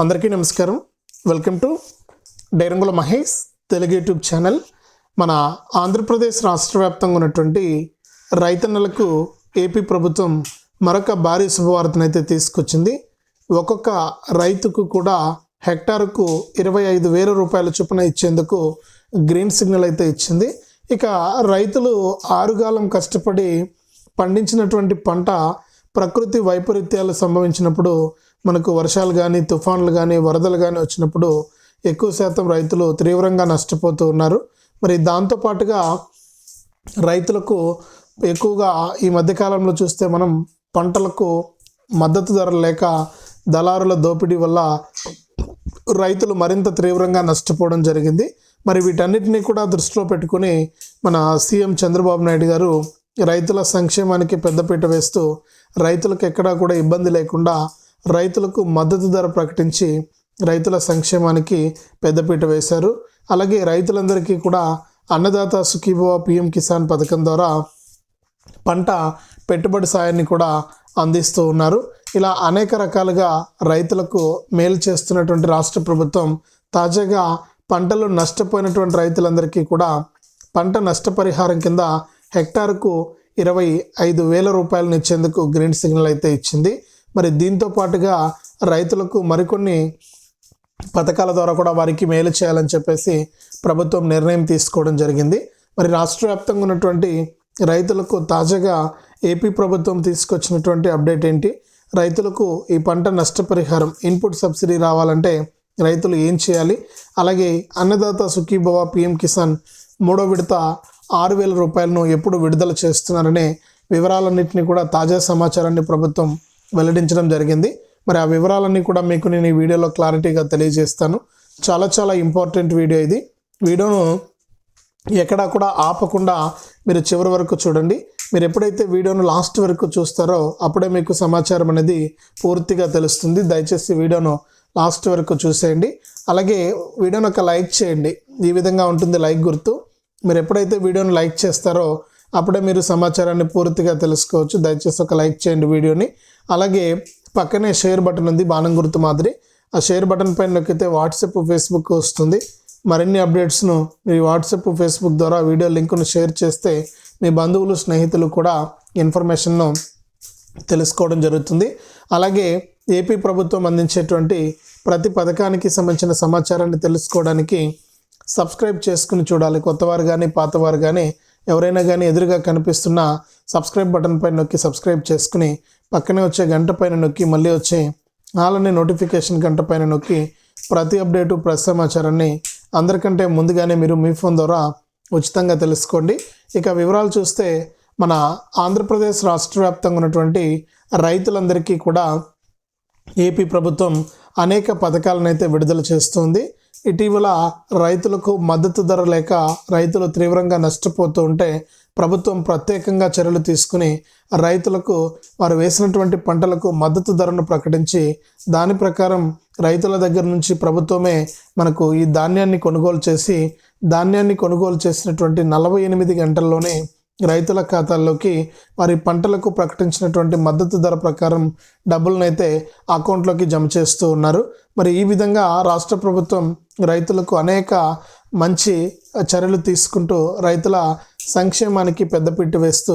అందరికీ నమస్కారం. Welcome to డైరంగుల మహేష్ తెలుగు యూట్యూబ్ ఛానల్. మన ఆంధ్రప్రదేశ్ రాష్ట్ర వ్యాప్తంగా ఉన్నటువంటి రైతన్నలకు ఏపీ ప్రభుత్వం మరొక భారీ శుభవార్తనైతే తీసుకొచ్చింది. ఒక్కొక్క రైతుకు కూడా హెక్టారుకు ఇరవై ఐదు వేల రూపాయల చొప్పున ఇచ్చేందుకు గ్రీన్ సిగ్నల్ అయితే ఇచ్చింది. ఇక రైతులు ఆరుగాలం కష్టపడి పండించినటువంటి పంట ప్రకృతి వైపరీత్యాలు సంభవించినప్పుడు మనకు వర్షాలు కానీ తుఫాన్లు కానీ వరదలు కానీ వచ్చినప్పుడు ఎక్కువ శాతం రైతులు తీవ్రంగా నష్టపోతూ ఉన్నారు. మరి దాంతోపాటుగా రైతులకు ఎక్కువగా ఈ మధ్యకాలంలో చూస్తే మనం పంటలకు మద్దతు ధర లేక దళారుల దోపిడీ వల్ల రైతులు మరింత తీవ్రంగా నష్టపోవడం జరిగింది. మరి వీటన్నిటినీ కూడా దృష్టిలో పెట్టుకుని మన సీఎం చంద్రబాబు నాయుడు గారు రైతుల సంక్షేమానికి పెద్దపీట వేస్తూ రైతులకు ఎక్కడా కూడా ఇబ్బంది లేకుండా రైతులకు మద్దతు ధర ప్రకటించి రైతుల సంక్షేమానికి పెద్దపీట వేశారు. అలాగే రైతులందరికీ కూడా అన్నదాత సుఖీభవ పిఎం కిసాన్ పథకం ద్వారా పంట పెట్టుబడి సాయాన్ని కూడా అందిస్తూ ఉన్నారు. ఇలా అనేక రకాలుగా రైతులకు మేలు చేస్తున్నటువంటి రాష్ట్ర ప్రభుత్వం తాజాగా పంటలు నష్టపోయినటువంటి రైతులందరికీ కూడా పంట నష్టపరిహారం కింద హెక్టార్కు ఇరవై ఐదు వేల రూపాయలను ఇచ్చేందుకు గ్రీన్ సిగ్నల్ అయితే ఇచ్చింది. మరి దీంతో పాటుగా రైతులకు మరికొన్ని పథకాల ద్వారా కూడా వారికి మేలు చేయాలని చెప్పేసి ప్రభుత్వం నిర్ణయం తీసుకోవడం జరిగింది. మరి రాష్ట్ర వ్యాప్తంగా ఉన్నటువంటి రైతులకు తాజాగా ఏపీ ప్రభుత్వం తీసుకొచ్చినటువంటి అప్డేట్ ఏంటి? రైతులకు ఈ పంట నష్టపరిహారం ఇన్పుట్ సబ్సిడీ రావాలంటే రైతులు ఏం చేయాలి? అలాగే అన్నదాత సుఖీభవ పిఎం కిసాన్ మూడో విడత ఆరు వేల రూపాయలను ఎప్పుడు విడుదల చేస్తున్నారనే వివరాలన్నింటినీ కూడా తాజా సమాచారాన్ని ప్రభుత్వం వెల్లడించడం జరిగింది. మరి ఆ వివరాలన్నీ కూడా మీకు నేను ఈ వీడియోలో క్లారిటీగా తెలియజేస్తాను. చాలా చాలా ఇంపార్టెంట్ వీడియో ఇది. వీడియోను ఎక్కడా కూడా ఆపకుండా మీరు చివరి వరకు చూడండి. మీరు ఎప్పుడైతే వీడియోను లాస్ట్ వరకు చూస్తారో అప్పుడే మీకు సమాచారం అనేది పూర్తిగా తెలుస్తుంది. దయచేసి వీడియోను లాస్ట్ వరకు చూసేయండి. అలాగే వీడియోను ఒక లైక్ చేయండి. ఈ విధంగా ఉంటుంది లైక్ గుర్తు. మీరు ఎప్పుడైతే వీడియోను లైక్ చేస్తారో అప్పుడే మీరు సమాచారాన్ని పూర్తిగా తెలుసుకోవచ్చు. దయచేసి ఒక లైక్ చేయండి వీడియోని. అలాగే పక్కనే షేర్ బటన్ ఉంది బాణం గుర్తు మాదిరి. ఆ షేర్ బటన్ పైన నొక్కితే వాట్సాప్ ఫేస్బుక్ వస్తుంది. మరిన్ని అప్డేట్స్ను మీ వాట్సాప్ ఫేస్బుక్ ద్వారా వీడియో లింకును షేర్ చేస్తే మీ బంధువులు స్నేహితులు కూడా ఇన్ఫర్మేషన్ను తెలుసుకోవడం జరుగుతుంది. అలాగే ఏపీ ప్రభుత్వం అందించేటువంటి ప్రతి పథకానికి సంబంధించిన సమాచారాన్ని తెలుసుకోవడానికి సబ్స్క్రైబ్ చేసుకుని చూడాలి. కొత్తవారు కానీ పాతవారు కానీ ఎవరైనా కానీ ఎదురుగా కనిపిస్తున్న సబ్స్క్రైబ్ బటన్ పైన నొక్కి సబ్స్క్రైబ్ చేసుకుని పక్కనే వచ్చే గంట పైన నొక్కి మళ్ళీ వచ్చే ఆలనే నోటిఫికేషన్ గంట పైన నొక్కి ప్రతి అప్డేటు ప్రతి సమాచారాన్ని అందరికంటే ముందుగానే మీరు మీ ఫోన్ ద్వారా ఉచితంగా తెలుసుకోండి. ఇక వివరాలు చూస్తే మన ఆంధ్రప్రదేశ్ రాష్ట్ర వ్యాప్తంగా ఉన్నటువంటి రైతులందరికీ కూడా ఏపీ ప్రభుత్వం అనేక పథకాలను అయితే విడుదల చేస్తుంది. ఇటీవల రైతులకు మద్దతు ధర లేక రైతులు తీవ్రంగా నష్టపోతూ ఉంటే ప్రభుత్వం ప్రత్యేకంగా చర్యలు తీసుకుని రైతులకు వారు వేసినటువంటి పంటలకు మద్దతు ధరను ప్రకటించి దాని ప్రకారం రైతుల దగ్గర నుంచి ప్రభుత్వమే మనకు ఈ ధాన్యాన్ని కొనుగోలు చేసి ధాన్యాన్ని కొనుగోలు చేసినటువంటి నలభై ఎనిమిది గంటల్లోనే రైతుల ఖాతాల్లోకి వారి పంటలకు ప్రకటించినటువంటి మద్దతు ధర ప్రకారం డబ్బులనైతే అకౌంట్లోకి జమ చేస్తూ ఉన్నారు. మరి ఈ విధంగా రాష్ట్ర ప్రభుత్వం రైతులకు అనేక మంచి చర్యలు తీసుకుంటూ రైతుల సంక్షేమానికి పెద్దపీట వేస్తూ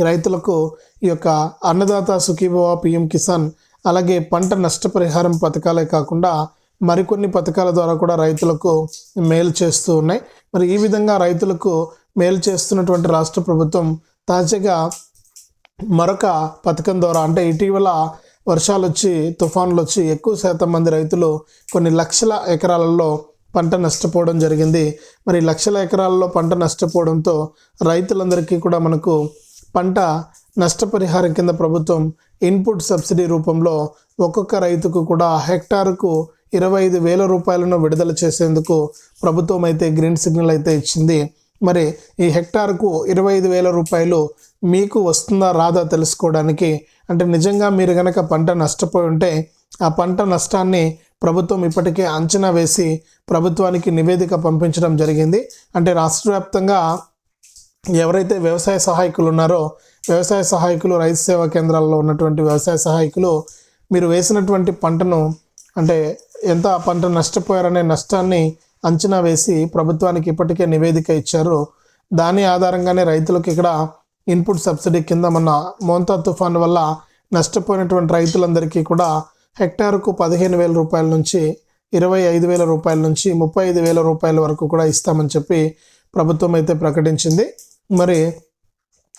రైతులకు ఈ యొక్క అన్నదాత సుఖీభవ పిఎం కిసాన్ అలాగే పంట నష్టపరిహారం పథకాలే కాకుండా మరికొన్ని పథకాల ద్వారా కూడా రైతులకు మేలు చేస్తూ ఉన్నాయి. మరి ఈ విధంగా రైతులకు మేలు చేస్తున్నటువంటి రాష్ట్ర ప్రభుత్వం తాజాగా మరొక పథకం ద్వారా అంటే ఇటీవల వర్షాలు వచ్చి తుఫాన్లు వచ్చి ఎక్కువ శాతం మంది రైతులు కొన్ని లక్షల ఎకరాలలో పంట నష్టపోవడం జరిగింది. మరి లక్షల ఎకరాలలో పంట నష్టపోవడంతో రైతులందరికీ కూడా మనకు పంట నష్టపరిహారం కింద ప్రభుత్వం ఇన్పుట్ సబ్సిడీ రూపంలో ఒక్కొక్క రైతుకు కూడా హెక్టార్కు ఇరవై ఐదు వేల రూపాయలను విడుదల చేసేందుకు ప్రభుత్వం అయితే గ్రీన్ సిగ్నల్ అయితే ఇచ్చింది. మరి ఈ హెక్టార్కు ఇరవై ఐదు వేల రూపాయలు మీకు వస్తుందా రాదా తెలుసుకోవడానికి? అంటే నిజంగా మీరు గనక పంట నష్టపోయి ఉంటే ఆ పంట నష్టాన్ని ప్రభుత్వం ఇప్పటికే అంచనా వేసి ప్రభుత్వానికి నివేదిక పంపించడం జరిగింది. అంటే రాష్ట్ర వ్యాప్తంగా ఎవరైతే వ్యవసాయ సహాయకులు ఉన్నారో వ్యవసాయ సహాయకులు రైతు సేవా కేంద్రాల్లో ఉన్నటువంటి వ్యవసాయ సహాయకులు మీరు వేసినటువంటి పంటను అంటే ఎంత పంట నష్టపోయారనే నష్టాన్ని అంచనా వేసి ప్రభుత్వానికి ఇప్పటికే నివేదిక ఇచ్చారు. దాని ఆధారంగానే రైతులకు ఇక్కడ ఇన్పుట్ సబ్సిడీ కింద మన మోంతా తుఫాన్ వల్ల నష్టపోయినటువంటి రైతులందరికీ కూడా హెక్టార్కు పదిహేను వేల రూపాయల నుంచి ఇరవై ఐదు వేల రూపాయల నుంచి ముప్పై ఐదు వేల రూపాయల వరకు కూడా ఇస్తామని చెప్పి ప్రభుత్వం అయితే ప్రకటించింది. మరి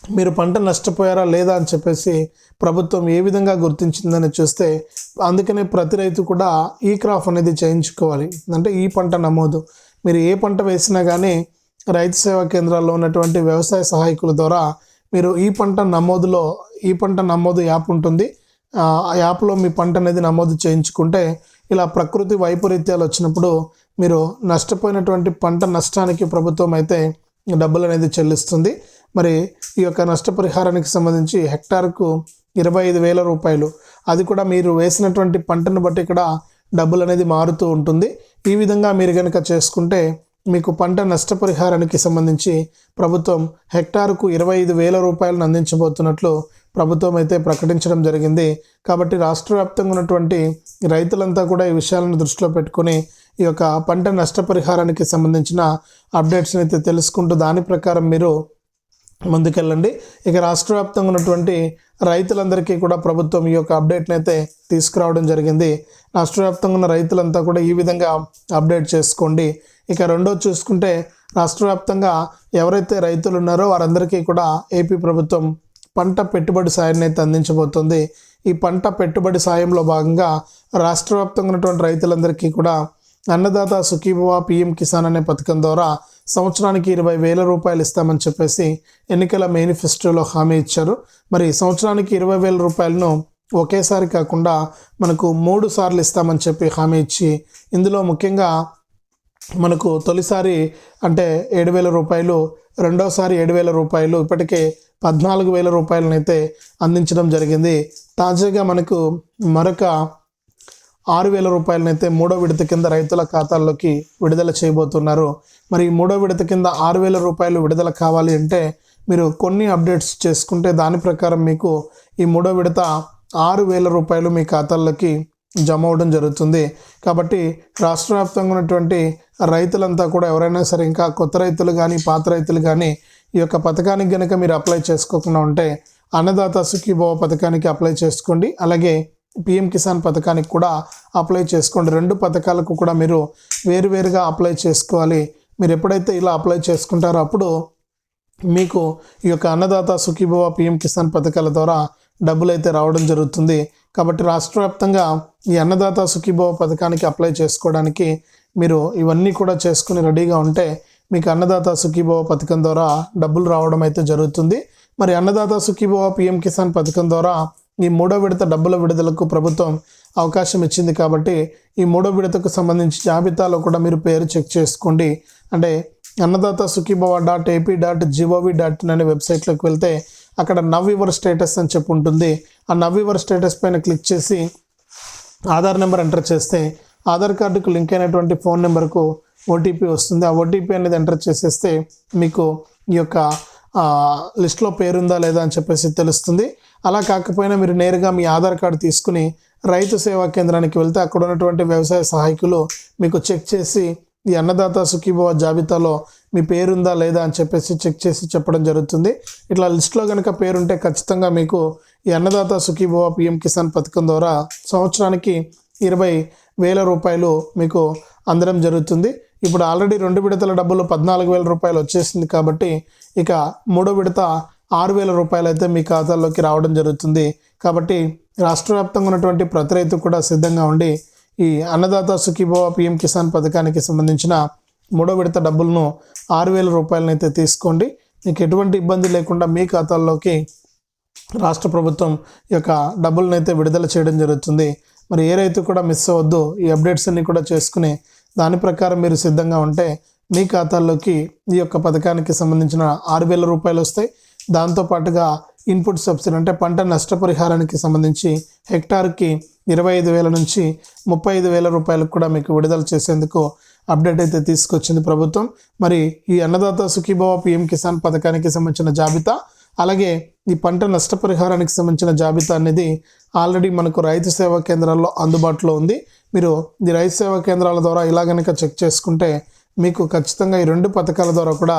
మీరు పంట నష్టపోయారా లేదా అని చెప్పేసి ప్రభుత్వం ఏ విధంగా గుర్తించిందని చూస్తే అందుకనే ప్రతి రైతు కూడా ఈ క్రాప్ అనేది చేయించుకోవాలి. అంటే ఈ పంట నమోదు. మీరు ఏ పంట వేసినా కానీ రైతు సేవా కేంద్రాల్లో ఉన్నటువంటి వ్యవసాయ సహాయకుల ద్వారా మీరు ఈ పంట నమోదులో ఈ పంట నమోదు యాప్ ఉంటుంది. ఆ యాప్లో మీ పంట అనేది నమోదు చేయించుకుంటే ఇలా ప్రకృతి వైపరీత్యాలు వచ్చినప్పుడు మీరు నష్టపోయినటువంటి పంట నష్టానికి ప్రభుత్వం అయితే డబ్బులు అనేది చెల్లిస్తుంది. మరి ఈ యొక్క నష్టపరిహారానికి సంబంధించి హెక్టార్కు ఇరవై ఐదు వేల రూపాయలు. అది కూడా మీరు వేసినటువంటి పంటను బట్టి ఇక్కడ డబ్బులు అనేది మారుతూ ఉంటుంది. ఈ విధంగా మీరు కనుక చేసుకుంటే మీకు పంట నష్టపరిహారానికి సంబంధించి ప్రభుత్వం హెక్టార్కు ఇరవై ఐదు వేల రూపాయలను అందించబోతున్నట్లు ప్రభుత్వం అయితే ప్రకటించడం జరిగింది. కాబట్టి రాష్ట్ర వ్యాప్తంగా ఉన్నటువంటి రైతులంతా కూడా ఈ విషయాలను దృష్టిలో పెట్టుకొని ఈ యొక్క పంట నష్టపరిహారానికి సంబంధించిన అప్డేట్స్ని అయితే తెలుసుకుంటూ దాని ప్రకారం మీరు ముందుకెళ్ళండి. ఇక రాష్ట్ర వ్యాప్తంగా ఉన్నటువంటి రైతులందరికీ కూడా ప్రభుత్వం ఈ యొక్క అప్డేట్ని అయితే తీసుకురావడం జరిగింది. రాష్ట్ర వ్యాప్తంగా ఉన్న రైతులంతా కూడా ఈ విధంగా అప్డేట్ చేసుకోండి. ఇక రెండో చూసుకుంటే రాష్ట్ర వ్యాప్తంగా ఎవరైతే రైతులు ఉన్నారో వారందరికీ కూడా ఏపీ ప్రభుత్వం పంట పెట్టుబడి సాయాన్ని అయితే అందించబోతుంది. ఈ పంట పెట్టుబడి సాయంలో భాగంగా రాష్ట్ర వ్యాప్తంగా ఉన్నటువంటి రైతులందరికీ కూడా అన్నదాత సుఖీభవ పిఎం కిసాన్ అనే పథకం ద్వారా సంవత్సరానికి ఇరవై వేల రూపాయలు ఇస్తామని చెప్పేసి ఎన్నికల మేనిఫెస్టోలో హామీ ఇచ్చారు. మరి సంవత్సరానికి ఇరవై వేల రూపాయలను ఒకేసారి కాకుండా మనకు మూడు సార్లు ఇస్తామని చెప్పి హామీ ఇచ్చి ఇందులో ముఖ్యంగా మనకు తొలిసారి అంటే ఏడు వేల రూపాయలు రెండోసారి ఏడు వేల రూపాయలు ఇప్పటికే పద్నాలుగు వేల రూపాయలనైతే అందించడం జరిగింది. తాజాగా మనకు మరొక ఆరు వేల రూపాయలనైతే మూడో విడత కింద రైతుల ఖాతాల్లోకి విడుదల చేయబోతున్నారు. మరి మూడో విడత కింద ఆరు వేల రూపాయలు విడుదల కావాలి అంటే మీరు కొన్ని అప్డేట్స్ చేసుకుంటే దాని ప్రకారం మీకు ఈ మూడో విడత ఆరు వేల రూపాయలు మీ ఖాతాల్లోకి జమ అవడం జరుగుతుంది. కాబట్టి రాష్ట్ర వ్యాప్తంగా ఉన్నటువంటి రైతులంతా కూడా ఎవరైనా సరే ఇంకా కొత్త రైతులు కానీ పాత రైతులు కానీ ఈ యొక్క పథకానికి కనుక మీరు అప్లై చేసుకోకుండా ఉంటే అన్నదాత సుఖీభవ పథకానికి అప్లై చేసుకోండి. అలాగే పిఎం కిసాన్ పథకానికి కూడా అప్లై చేసుకోండి. రెండు పథకాలకు కూడా మీరు వేరువేరుగా అప్లై చేసుకోవాలి. మీరు ఎప్పుడైతే ఇలా అప్లై చేసుకుంటారో అప్పుడు మీకు ఈ యొక్క అన్నదాత సుఖీభవ పిఎం కిసాన్ పథకాల ద్వారా డబ్బులు అయితే రావడం జరుగుతుంది. కాబట్టి రాష్ట్ర వ్యాప్తంగా ఈ అన్నదాత సుఖీభవ పథకానికి అప్లై చేసుకోవడానికి మీరు ఇవన్నీ కూడా చేసుకుని రెడీగా ఉంటే మీకు అన్నదాత సుఖీభవ పథకం ద్వారా డబ్బులు రావడం అయితే జరుగుతుంది. మరి అన్నదాత సుఖీభవ పిఎం కిసాన్ పథకం ద్వారా ఈ మూడో విడత డబ్బుల విడుదలకు ప్రభుత్వం అవకాశం ఇచ్చింది కాబట్టి ఈ మూడో విడతకు సంబంధించి జాబితాలో కూడా మీరు పేరు చెక్ చేసుకోండి. అంటే Annadata Sukhibhava dot AP dot gov dot in అనే వెబ్సైట్లోకి వెళ్తే అక్కడ నవ్ యువర్ స్టేటస్ అని చెప్పి ఉంటుంది. ఆ నవ్ యువర్ స్టేటస్ పైన క్లిక్ చేసి ఆధార్ నెంబర్ ఎంటర్ చేస్తే ఆధార్ కార్డుకు లింక్ అయినటువంటి ఫోన్ నెంబర్కు ఓటీపీ వస్తుంది. ఆ ఓటీపీ అనేది ఎంటర్ చేసేస్తే మీకు ఈ యొక్క లిస్ట్లో పేరుందా లేదా అని చెప్పేసి తెలుస్తుంది. అలా కాకపోయినా మీరు నేరుగా మీ ఆధార్ కార్డు తీసుకుని రైతు సేవా కేంద్రానికి వెళ్తే అక్కడ ఉన్నటువంటి వ్యవసాయ సహాయకులు మీకు చెక్ చేసి ఈ అన్నదాత సుఖీభవ జాబితాలో మీ పేరుందా లేదా అని చెప్పేసి చెక్ చేసి చెప్పడం జరుగుతుంది. ఇట్లా లిస్ట్లో కనుక పేరుంటే ఖచ్చితంగా మీకు ఈ అన్నదాత సుఖీభవ పిఎం కిసాన్ పథకం ద్వారా సంవత్సరానికి ఇరవై వేల రూపాయలు మీకు అందడం జరుగుతుంది. ఇప్పుడు ఆల్రెడీ రెండు విడతల డబ్బులు పద్నాలుగు వేల రూపాయలు వచ్చేసింది కాబట్టి ఇక మూడో విడత ఆరు వేల రూపాయలు అయితే మీ ఖాతాలోకి రావడం జరుగుతుంది. కాబట్టి రాష్ట్ర వ్యాప్తంగా ఉన్నటువంటి ప్రతి రైతు కూడా సిద్ధంగా ఉండి ఈ అన్నదాత సుఖీభవ పిఎం కిసాన్ పథకానికి సంబంధించిన మూడో విడత డబ్బులను ఆరు వేల రూపాయలనైతే తీసుకోండి. మీకు ఎటువంటి ఇబ్బంది లేకుండా మీ ఖాతాల్లోకి రాష్ట్ర ప్రభుత్వం ఈ యొక్క డబ్బులనైతే అయితే విడుదల చేయడం జరుగుతుంది. మరి ఏ రైతు కూడా మిస్ అవ్వద్దు. ఈ అప్డేట్స్ అన్ని కూడా చేసుకుని దాని ప్రకారం మీరు సిద్ధంగా ఉంటే మీ ఖాతాల్లోకి ఈ యొక్క పథకానికి సంబంధించిన ఆరు వేల రూపాయలు వస్తాయి దాంతోపాటుగా ఇన్పుట్ సబ్సిడీ అంటే పంట నష్టపరిహారానికి సంబంధించి హెక్టార్కి ఇరవై ఐదు వేల నుంచి ముప్పై ఐదు వేల రూపాయలకు కూడా మీకు విడుదల చేసేందుకు అప్డేట్ అయితే తీసుకొచ్చింది ప్రభుత్వం. మరి ఈ అన్నదాత సుఖీభవ పిఎం కిసాన్ పథకానికి సంబంధించిన జాబితా అలాగే ఈ పంట నష్టపరిహారానికి సంబంధించిన జాబితా అనేది ఆల్రెడీ మనకు రైతు సేవా కేంద్రాల్లో అందుబాటులో ఉంది. మీరు ఈ రైతు సేవా కేంద్రాల ద్వారా ఇలా కనుక చెక్ చేసుకుంటే మీకు ఖచ్చితంగా ఈ రెండు పథకాల ద్వారా కూడా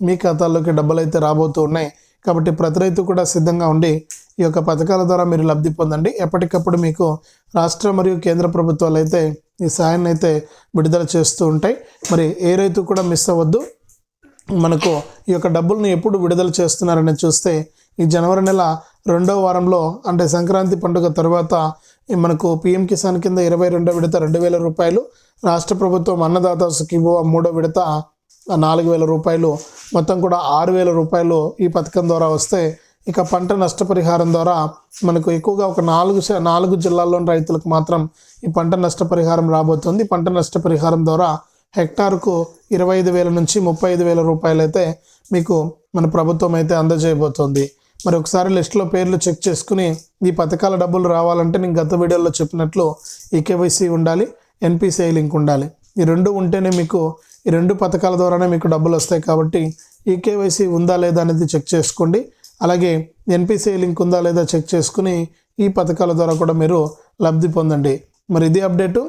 మీ ఖాతాల్లోకి డబ్బులు అయితే రాబోతూ ఉన్నాయి. కాబట్టి ప్రతి రైతు కూడా సిద్ధంగా ఉండి ఈ యొక్క పథకాల ద్వారా మీరు లబ్ధి పొందండి. ఎప్పటికప్పుడు మీకు రాష్ట్ర మరియు కేంద్ర ప్రభుత్వాలు అయితే ఈ సాయాన్ని అయితే విడుదల చేస్తూ ఉంటాయి. మరి ఏ రైతు కూడా మిస్ అవ్వద్దు. మనకు ఈ యొక్క డబ్బుల్ని ఎప్పుడు విడుదల చేస్తున్నారని చూస్తే ఈ జనవరి నెల రెండవ వారంలో అంటే సంక్రాంతి పండుగ తర్వాత మనకు పిఎం కిసాన్ కింద ఇరవై రెండో విడత రెండు వేల రూపాయలు రాష్ట్ర ప్రభుత్వం అన్నదాత సుఖీభవ మూడో విడత నాలుగు వేల రూపాయలు మొత్తం కూడా ఆరు వేల రూపాయలు ఈ పథకం ద్వారా వస్తే ఇక పంట నష్టపరిహారం ద్వారా మనకు ఎక్కువగా ఒక నాలుగు నాలుగు జిల్లాల్లోని రైతులకు మాత్రం ఈ పంట నష్టపరిహారం రాబోతుంది. పంట నష్టపరిహారం ద్వారా హెక్టార్కు ఇరవై ఐదు వేల నుంచి ముప్పై ఐదు వేల రూపాయలు అయితే మీకు మన ప్రభుత్వం అయితే అందజేయబోతోంది. మరి ఒకసారి లిస్టులో పేర్లు చెక్ చేసుకుని ఈ పథకాల డబ్బులు రావాలంటే నేను గత వీడియోలో చెప్పినట్లు ఈకేవైసీ ఉండాలి ఎన్పిసిఐ లింక్ ఉండాలి. ఈ రెండు ఉంటేనే మీకు ఈ రెండు పథకాల ద్వారానే మీకు డబ్బులు వస్తాయి కాబట్టి ఈ కేవైసీ ఉందా లేదా అనేది చెక్ చేసుకోండి. అలాగే ఎన్పిసిఐ లింక్ ఉందా లేదా చెక్ చేసుకుని ఈ పథకాల ద్వారా కూడా మీరు లబ్ధి పొందండి. మరి ఇది అప్డేటు.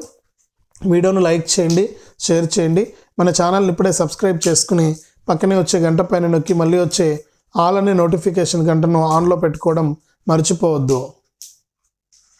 వీడియోను లైక్ చేయండి షేర్ చేయండి. మన ఛానల్ని ఇప్పుడే సబ్స్క్రైబ్ చేసుకుని పక్కనే వచ్చే గంట పైన నొక్కి మళ్ళీ వచ్చే ఆల్ అనే నోటిఫికేషన్ గంటను ఆన్లో పెట్టుకోవడం మర్చిపోవద్దు.